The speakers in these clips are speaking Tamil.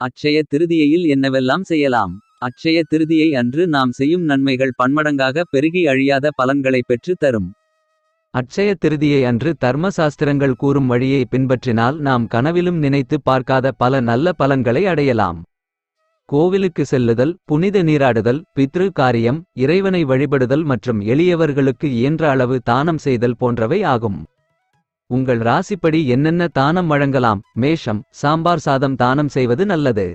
அச்சய திருதியையில் என்னவெல்லாம் செய்யலாம். அட்சய திருதியை அன்று நாம் செய்யும் நன்மைகள் பன்மடங்காக பெருகி அழியாத பலன்களை பெற்று தரும். அச்சய திருதியை அன்று தர்ம சாஸ்திரங்கள் கூறும் வழியை பின்பற்றினால் நாம் கனவிலும் நினைத்து பார்க்காத பல நல்ல பலன்களை அடையலாம். கோவிலுக்கு செல்லுதல் புனித நீராடுதல் பித்ரு காரியம் இறைவனை வழிபடுதல் மற்றும் எளியவர்களுக்கு இயன்ற அளவு தானம் செய்தல் போன்றவை ஆகும். உங்கள் ராசிப்படி என்னென்ன தானம் வழங்கலாம் மேஷம் சாம்பார் சாதம் தானம் செய்வது நல்லது.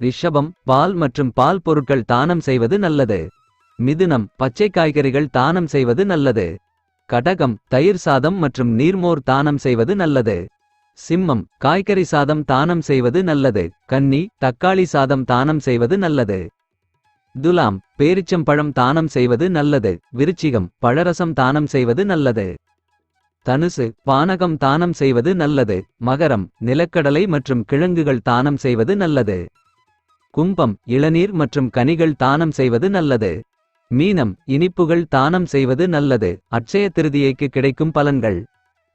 ரிஷபம் பால் மற்றும் பால் பொருட்கள் தானம் செய்வது நல்லது. மிதுனம் பச்சை காய்கறிகள் தானம் செய்வது நல்லது. கடகம் தயிர் சாதம் மற்றும் நீர்மோர் தானம் செய்வது நல்லது. சிம்மம் காய்கறி சாதம் தானம் செய்வது நல்லது. கன்னி தக்காளி சாதம் தானம் செய்வது நல்லது. துலாம் பேரிச்சம்பழம் தானம் செய்வது நல்லது. விருச்சிகம் பழரசம் தானம் செய்வது நல்லது. தனுசு பானகம் தானம் செய்வது நல்லது. மகரம் நிலக்கடலை மற்றும் கிழங்குகள் தானம் செய்வது நல்லது. கும்பம் இளநீர் மற்றும் கனிகள் தானம் செய்வது நல்லது. மீனம் இனிப்புகள் தானம் செய்வது நல்லது. அட்சய திருதியைக்கு கிடைக்கும் பலன்கள்.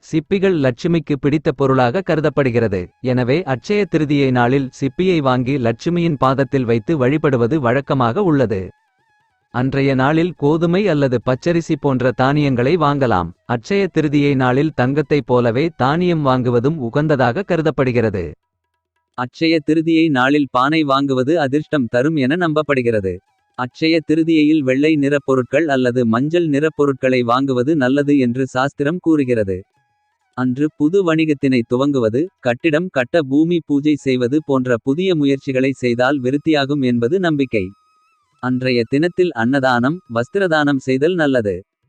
சிப்பிகள் லட்சுமிக்கு பிடித்த பொருளாக கருதப்படுகிறது. எனவே அட்சய திருதியை நாளில் சிப்பியை வாங்கி லட்சுமியின் பாதத்தில் வைத்து வழிபடுவது வழக்கமாக உள்ளது. அன்றைய நாளில் கோதுமை அல்லது பச்சரிசி போன்ற தானியங்களை வாங்கலாம். அட்சய திருதியை நாளில் தங்கத்தைப் போலவே தானியம் வாங்குவதும் உகந்ததாக கருதப்படுகிறது. அட்சய திருதியை நாளில் பானை வாங்குவது அதிர்ஷ்டம் தரும் என நம்பப்படுகிறது. அட்சய திருதியையில் வெள்ளை நிறப் பொருட்கள் அல்லது மஞ்சள் நிறப் பொருட்களை வாங்குவது நல்லது என்று சாஸ்திரம் கூறுகிறது. அன்று புது வணிகத்தினை துவங்குவது கட்டிடம் கட்ட பூமி பூஜை செய்வது போன்ற புதிய முயற்சிகளை செய்தால் விருத்தியாகும் என்பது நம்பிக்கை. அன்றைய தினத்தில் அன்னதானம் வஸ்திரதானம் செய்தல் நல்லது.